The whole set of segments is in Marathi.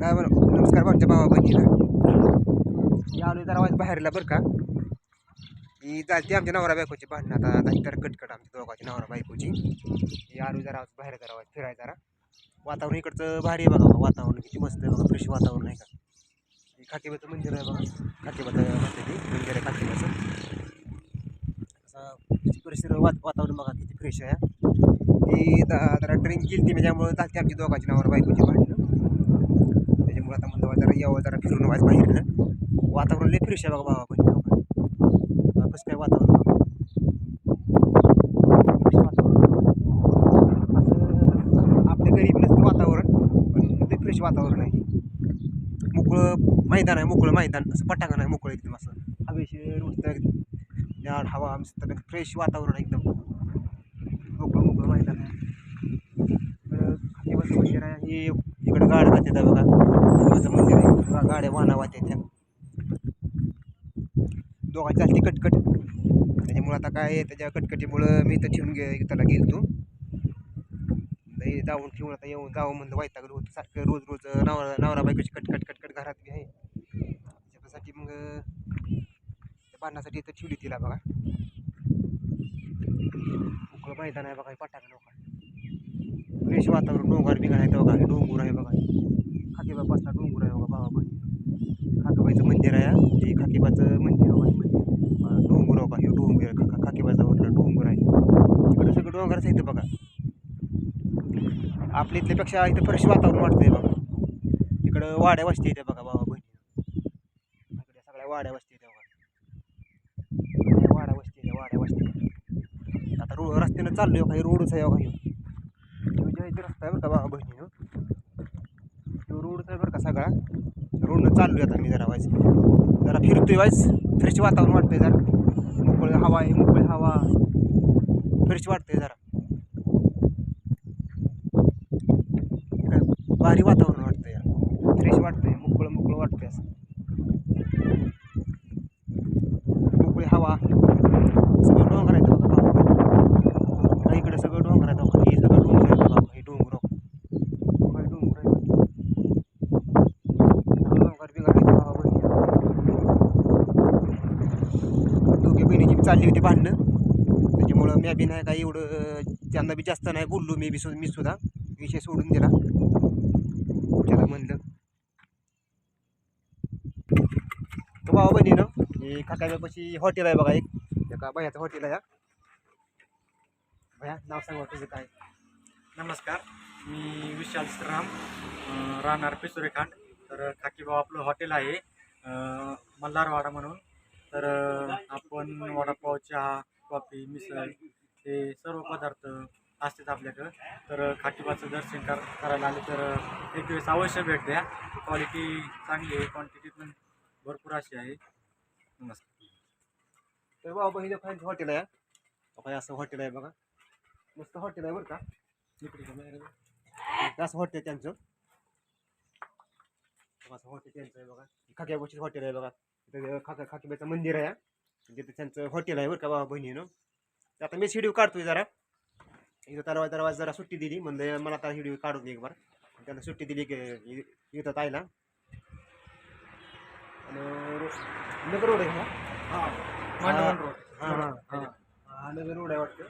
काय बरं? नमस्कार आमच्या भावा बहिणीला. मी आलो जरा वाज बाहेरला बरं का? ही चालते आमच्या नवरा बायकोची भांडणं. आता आता तर कटकट आमच्या दोघाची नवरा बायकोची. ही आलो जरा बाहेर जरा वाज फिरायला जरा. वातावरण इकडचं भारी आहे बघा. वातावरण किती मस्त आहे बघा. फ्रेश वातावरण आहे का? हे मंदिर आहे बघा. खाकीबाचं म्हणते ते. मंदिर आहे खाकीबाचं. असं किती परिसर वात वातावरण बघा. किती फ्रेश आहे. ती दा- जरा ड्रिंक केली ती. त्यामुळं चालते आमची दोघाची नवरा बायकोची भांडणं. त्याच्यामुळे जरा यावं जरा फिरून व्हायचं बाहेर वातावरण लय फ्रेश आहे बघा बाबा बहिणी बघा कसं काय वातावरण बघा वातावरण. असं आपल्या गरीब नसतं वातावरण पण लय फ्रेश वातावरण आहे. मोकळं मैदान आहे मोकळं मैदान. असं पटांगण आहे मोकळं एकदम असं. हवेशीर मस्त एकदम. झाड हवा मस्त फ्रेश वातावरण आहे एकदम. मोकळं मोकळं मैदान आहे. इकडं खालीबाचं मंदिर आहे. हे इकडं गाड्या जाते बघा देवाचं मंदिर आहे. गाड्या वाहना वाहत्या त्या. दोघांची चालते कटकट. त्याच्यामुळं आता काय त्याच्या कटकटीमुळं मी इथं ठेवून गे त्याला गेलतो. हे जाऊन ठेवून आता येऊन जावं म्हणलं वैतागलं होतं. सारखं रोज रोज नवरा नवरा बायकोची कटकट कटकट घरात बी आहे. त्याच्यासाठी मग त्या भांडणासाठी इथं ठेवली तिला बघा. मोकळं मैदान आहे बघा पटाक लोक. फ्रेश वातावरण डोंगर बिंगर आहे बघा हे डोंगर आहे बघा. खाकीबा बसला डोंगर आहे बघा बाबा. पण खाकीबाईचं मंदिर आहे ते खाकीबाचं मंदिर बघा. डोंगर बघा. हे डोंगर खा खाकीबाचा वरला डोंगर आहे. इकडं सगळं डोंगरच आहे इथं बघा. आपल्या इथल्यापेक्षा इथं फ्रेश वातावरण वाटतंय बघा. इकडं वाड्या वस्ती येते बघा बाबा बहिणी. इकडे सगळ्या वाड्या वस्ती येते बघा. वाड्या वस्ती येते वाड्या वस्ती आता रो रस्त्यानं चाललोय काही रोडच आहे बघा. आहे बरं का? बाबा बहिणीनं. ह्यो आहे बरं का सगळा? रोडनं चाललोय आता मी जरा वाईस. जरा फिरतोय वाईस. फ्रेश वातावरण वाटतंय जरा. मोकळी हवा आहे मोकळी हवा. फ्रेश वाटतंय जरा. भारी वातावरण वाटतंय यार. फ्रेश वाटतंय मोकळं मोकळं वाटतंय असं मोकळी हवा सगळं डोंगर आहे बघा बाबा इकडे सगळं डोंगर आहे बघा हे सगळं डोंगर आहे बघा हे डोंगर बघा, हे डोंगर आहे सगळं डोंगर बिंगर आहे बघा बहिणी दोघी बहिणीची बी चालली होती भांडणं. त्याच्यामुळं मी बी नाही काही एवढं त्यांना बी जास्त नाही बोललो मी बी सु मी सुद्धा. विषय सोडून दिला. त्याला म्हणलं. तर भावा बहिणीनं हे खाकाव्यापाशी हॉटेल आहे बघा एक. एका भयाचं हॉटेल आहे भया नाव सांगा तुझं काय? नमस्कार. मी विशाल श्रीराम राहणार पिसुरेखांड. तर खाकीबाव आपलं हॉटेल आहे मल्हारवाडा म्हणून. तर आपण वडापाव चहा कॉफी मिसळ हे सर्व पदार्थ असतात आपल्याकडं. तर खाटीबाचं दर्शन कर करायला आले तर एक वेळेस अवश्य भेट द्या. क्वालिटी चांगली आहे क्वांटिटी पण भरपूर अशी आहे. नमस्कार. तर बाबा पहिले फायचं हॉटेल आहे. हा. असं हॉटेल आहे बघा. मस्त हॉटेल आहे बरं का. इकडे आहे? असं हॉटेल त्यांचं. असं हॉटेल त्यांचं आहे बघा. खाक्याबाची हॉटेल आहे बघा. तिथं खाका खाकीबाचं मंदिर आहे. हा. तिथं त्यांचं हॉटेल आहे बरं का बाबा बहिणीनं. तर आता मी व्हिडिओ काढतोय जरा. इथं दरवाजा दरवाजा जरा सुट्टी दिली. म्हणलं मला आता व्हिडिओ काढून एक बार. त्याला सुट्टी दिली की इथं ताईला. आणि नगर रोड आहे हा. मांडवण रोड. हां. हां हां. नगर रोड आहे वाटतं.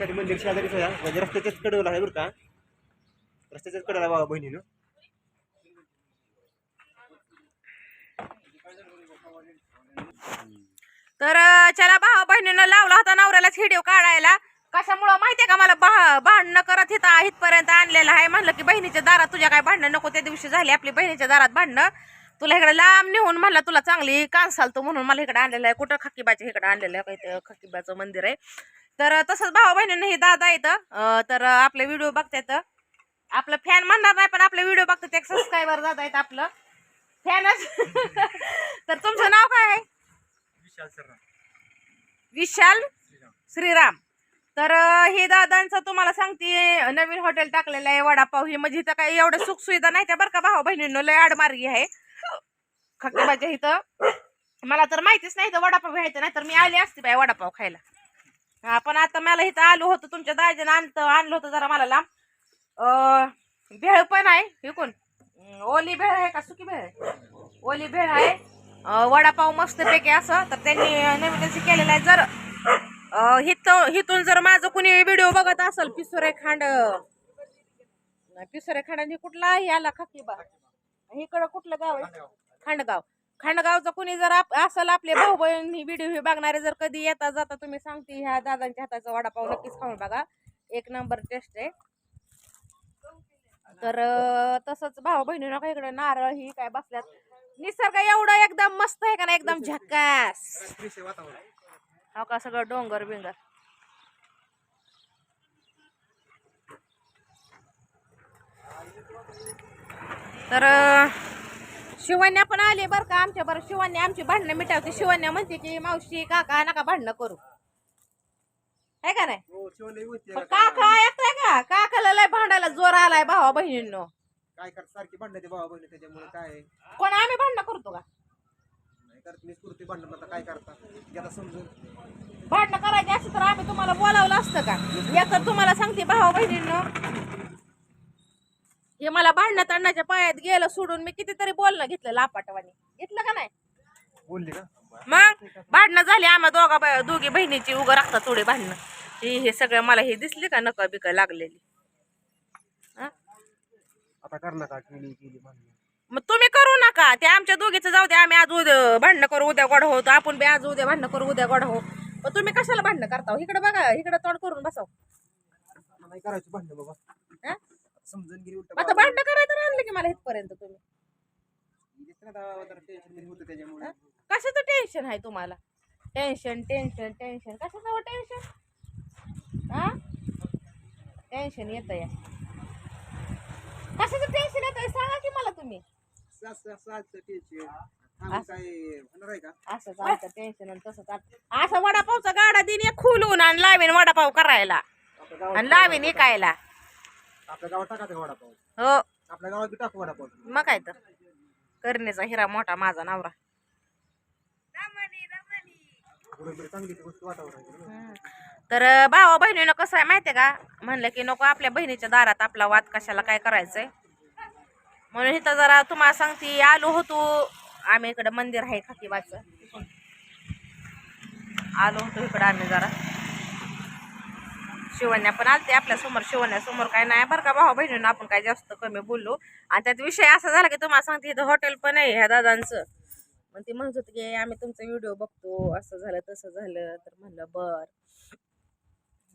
कधी मंदिर शेजारीच आहे. म्हणजे रस्त्याच्याच कडेला आहे बरं का. रस्त्याच्याच कडेला बाबा बहिणीनं. तर चला भावा बहिणीनं लावला होता नवऱ्यालाच व्हिडिओ काढायला. कशामुळं माहितीये का मला? भा भांडणं करत इथं इथपर्यंत आणलेलं आहे. म्हणलं की बहिणीच्या दारात तुझ्या काय भांडणं नको? त्या दिवशी झाली आपली बहिणीच्या दारात भांडणं. तुला इकडे लांब नेऊन म्हणलं तुला चांगली कांसालतो म्हणून मला इकडे आणलेलं आहे. कुठं खकीबाच्या इकडे आणलेलं आहे? काही खकीबाचं मंदिर आहे. तर तसंच भावा बहिणीनं हे दादा येतं तर आपले व्हिडिओ बघतात आपलं फॅन म्हणणार नाही पण आपले व्हिडिओ बघतात एक सबस्क्रायबर दादा येत आपलं. फॅनच तर तुमचं नाव काय आहे? विशाल श्रीराम विशाल श्रीराम. श्रीराम. तर हे दादांचं तुम्हाला सांगते नवीन हॉटेल टाकलेलं आहे वडापाव ही. म्हणजे इथं काही एवढं सुख सुविधा नाही त्या बरं का भाऊ बहिणींनो लय आडमार्गी आहे. खकीबाच्या इथं. मला तर माहितीच नाही इथं वडापाव घ्यायचं नाही तर मी आले असते बाय वडापाव खायला. हा पण आता मला इथं आलो होतो तुमच्या दाजीनं आणतं आणलं होतं जरा मला लांब. अं, भेळ पण आहे हे कोण ओली भेळ आहे का? सुकी भेळ आहे. ओली भेळ आहे. वडापाव मस्तपैकी असं. तर त्यांनी नवीनच त्यांची केलेलं आहे. जर हिथं हिथून जर माझं कुणी व्हिडिओ बघत असेल पिसुरे खांड. पिसुरे खांडाने कुठला आहे आला खाकीबा इकडं कुठलं गाव आहे? खांडगाव. खांडगावचं कुणी जर आप- असेल आपले भाऊ बहीण ही व्हिडिओ हे बघणारे जर कधी येता जाता तुम्ही सांगते ह्या दादांच्या हाताचा वडापाव नक्कीच खाऊन बघा. एक नंबर टेस्ट आहे. तर तसंच भाऊ बहिणीनं का इकडे नारळ ही काय बसल्यात. निसर्ग एवढं एकदम मस्त आहे का ना एकदम झकास. हो का? सगळं डोंगर बिंगर. तर शिवण्या पण आली बरं का आमच्या. बरं शिवण्या आमची भांडणं मिटावते. शिवण्या म्हणते की मावशी काका नका भांडणं करू. आहे का नाही? हो काका ऐकताय का? काकाला लय भांडायला जोर आलाय भावा बहिणींनो काय कर सारखी भांडणं ते भावा बहिणी त्याच्यामुळे काय आहे? कोण आम्ही भांडणं करतो का? नाही करत मी स्फूर्ती भांडण आता काय करता? याला समजून. भांडणं करायची असं तर आम्ही तुम्हाला बोलावलं असतं का? या तर तुम्हाला सांगते भावा बहिणींनो. हे मला भांडणं तडण्याच्या पायात गेलं सोडून मी कितीतरी बोलणं घेतलं लापाटवानी. घेतलं का नाही? बोलली का? मग? भांडणं झाली आम्हा दोघा बाय- दोघी बहिणीची उगं राखतात थोडी भांडणं. हे हे सगळं मला हे दिसली का नका बिका लागलेली? आता कर नका केली केली मग तुम्ही करू नका. ते आमच्या दोघीचं जाऊ दे. आम्ही आज उद्या भांडणं करू उद्या गोड होतो आपण बी आज उद्या भांडणं करू उद्या गोड हो पण तुम्ही कशाला भांडणं करता हो? इकडे बघा इकडे तोंड करून बसाव. नाही करायची भांडण बाबा. हा? समजून उलट आता भांडणं करायचं आणलं की मला इथपर्यंत तुम्ही. कशाचं टेन्शन आहे तुम्हाला? टेन्शन टेन्शन टेन्शन कशाचं टेन्शन हा? टेन्शन येतं या. कशाचं टेन्शन येतं सांगा की मला तुम्ही. असं आजचं टेन्शन थांबून काय होणार आहे का? असं चालतं टेन्शन आणि तसं चालतं असं वडापावचा गाडा दिन एक खुलून आणि लावीन वडापाव करायला. आणि लावीन इकायला आपल्या गावात टाका ते वडापाव. हो. आपल्या गावात बी टाकू वडापाव. मग काय तर. करणीचा हिरा मोठा माझा नवरा. चांगली गोष्ट वातावरण हम्म. तर भावा बहिणीनं कसं आहे माहितीये का? म्हणलं की नको आपल्या बहिणीच्या दारात आपला वाद कशाला काय करायचंय? म्हणून इथं जरा तुम्हाला सांगते आलो होतो. आम्ही इकडं मंदिर आहे खाकीबाचं आलो होतो इकडं आम्ही जरा. शिवण्या पण आलते आपल्यासमोर. शिवण्या समोर काय नाही. बरं का भावा बहिणीनं आपण काय जास्त कमी बोललो. आणि त्यात विषय असा झाला की तुम्हाला सांगते इथं हॉटेल पण आहे ह्या दादांचं. मग ते म्हणत होते की आम्ही तुमचा व्हिडिओ बघतो. असं झालं तसं झालं. तर म्हणलं बरं.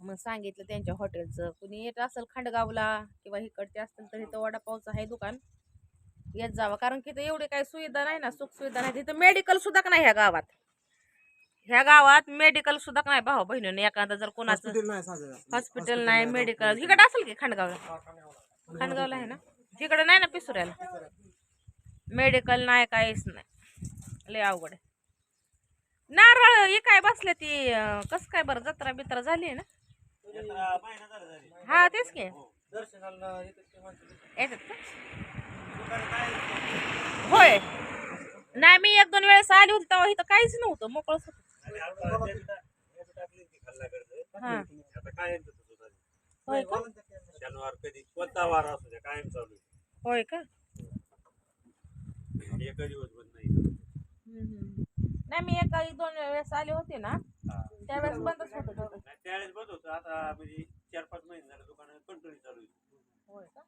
मग सांगितलं त्यांच्या हॉटेलचं कुणी येत असेल खांडगावला किंवा इकडचे असतील तर इथं वडापावचं आहे दुकान येत जावं. कारण की इथं एवढी काही सुविधा नाही ना सुख सुविधा नाही. तिथं मेडिकल सुद्धा नाही ह्या गावात. ह्या गावात मेडिकल सुद्धा नाही भाऊ बहिणीने. एखादं जर कोणाचं हॉस्पिटल नाही मेडिकल इकडे असेल की खांडगावला? खांडगावला आहे ना? तिकडे नाही ना पिसुऱ्याला? मेडिकल नाही काहीच नाही. लय अवघड नारळ ही काय बसले ती कसं काय बरं जत्रा बित्रा झाली आहे ना? हा तेच की. येतात का? होय. नाही मी एक दोन वेळेस आली होती तेव्हा इथं काहीच नव्हतं मोकळंच होतं. हा. होय का? शनिवार कधी? कोणता वार असू द्या कायम चालू आहे. होय का? एक दिवस बंद नाही. हम्म, हम्म. नाही मी एका एक दोन वेळेस आले होते ना त्यावेळेस बंदच होतं त्यावेळेस बंद होतं. आता म्हणजे चार पाच महिने झाले दुकान कंटिन्यू चालू आहे होय का?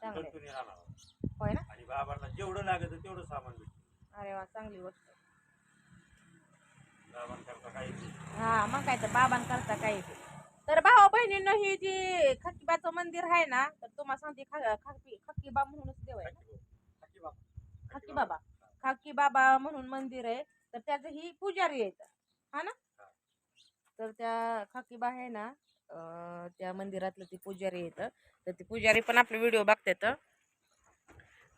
चांगलं आहे. कंटिन्यू राहणार. होय ना? आणि बाबांना जेवढं लागत तेवढं सामान भेटतं. अरे वा चांगली गोष्ट आहे. बाबांकरता काही नाही. हा मग काय तर बाबांकरता बी. तर भाऊ बहिणींनो ही जी खकीबाचं मंदिर आहे ना तर तुम्हाला सांगते खा- खाकी खकीबा म्हणूनच देव आहे ना? खाकी बाबा. खाकी बाबा. खाकी बाबा. म्हणून मंदिर आहे. तर त्याचं ही पुजारी आहेत. हा ना? तर त्या खाकीबा आहे ना त्या मंदिरातलं ती पुजारी येतं तर ती पुजारी पण आपले व्हिडिओ बघतात.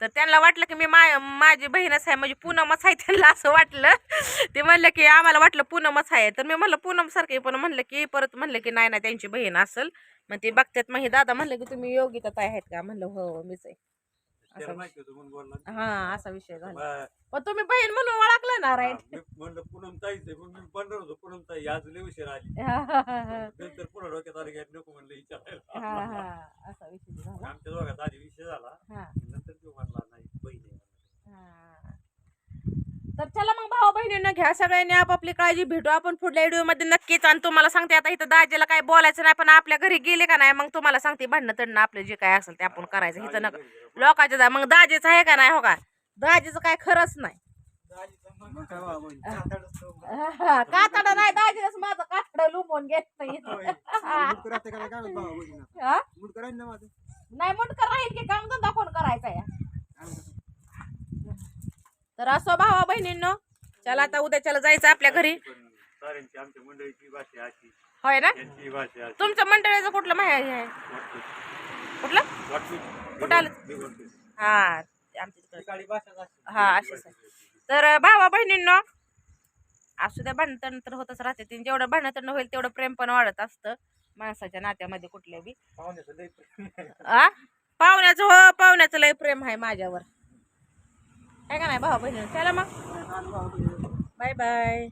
तर त्यांना वाटलं की मी मा माझी बहीणच आहे म्हणजे पूनमच आहे त्यांना असं वाटलं. ते म्हणलं की आम्हाला वाटलं पूनमच आहे. तर मी म्हणलं पूनमसारखे पण म्हणलं की परत म्हणलं की नाही ना त्यांची बहीण असेल. मग ते बघतात. मग हे दादा म्हणलं की तुम्ही योगितात आहेत का? म्हणलं हो हो, मीच आहे. असं बोलला हा असा विषय झाला. पण तुम्ही बहीण म्हणून ओळखलं ना राईट म्हणलं पूनम ताईच आहे पण मी बनणार होतो पूनम ताई आज लय उशीर आली. नंतर पुन्हा डोक्यात आलं की नको म्हणलं हा विचारायला. हा असा विषय झाला. आमच्या दोघात आधी विषय झाला. हा. नंतर तो म्हणला नाही बहिणींना घ्या सगळ्यांनी आपापली काळजी भेटू आपण पुढल्या व्हिडिओमध्ये नक्कीच. आणि तुम्हाला सांगते आता इथं दाजेला काय बोलायचं नाही पण आपल्या घरी गेले का नाही मग तुम्हाला सांगते भांडणं तडणं आपलं जे काय असेल ते आपण करायचं. इथं नका लोकांच्या दा- मग दाजेचं आहे का नाही हो का? दाजेचं काय खरंच नाही. मग कातडा नाही दाजेच माझं कातडं लुंबून घेत नाही मुंडकर राहील की काम धंदा कोण करायचा या? तर असो भावा बहिणींनो चला आता उद्याच्याला जायचं आपल्या घरी. पण साऱ्यांची आमच्या मंडळीची भाषा अशी. होय ना? त्यांची भाषा अशी. तुमच्या मंडळीचं कुठलं माहिती आहे वाटतं कुठलं? वाटतं कुठं आलं? हा ते आमच्या तिकडे. हा आहे तर भावा बहिणींनो असू द्या भांडण तर होतच राहते. ते जेवढं भांडण होईल तेवढं प्रेम पण वाढत असतं. माणसाच्या नात्यामध्ये कुठल्या बी पाहुण्याचं लय प्रेम. आ? पाहुण्याचं हो पाहुण्याचं लय प्रेम आहे माझ्यावर. काय का नाही भावा बहिणी चला मग बाय बाय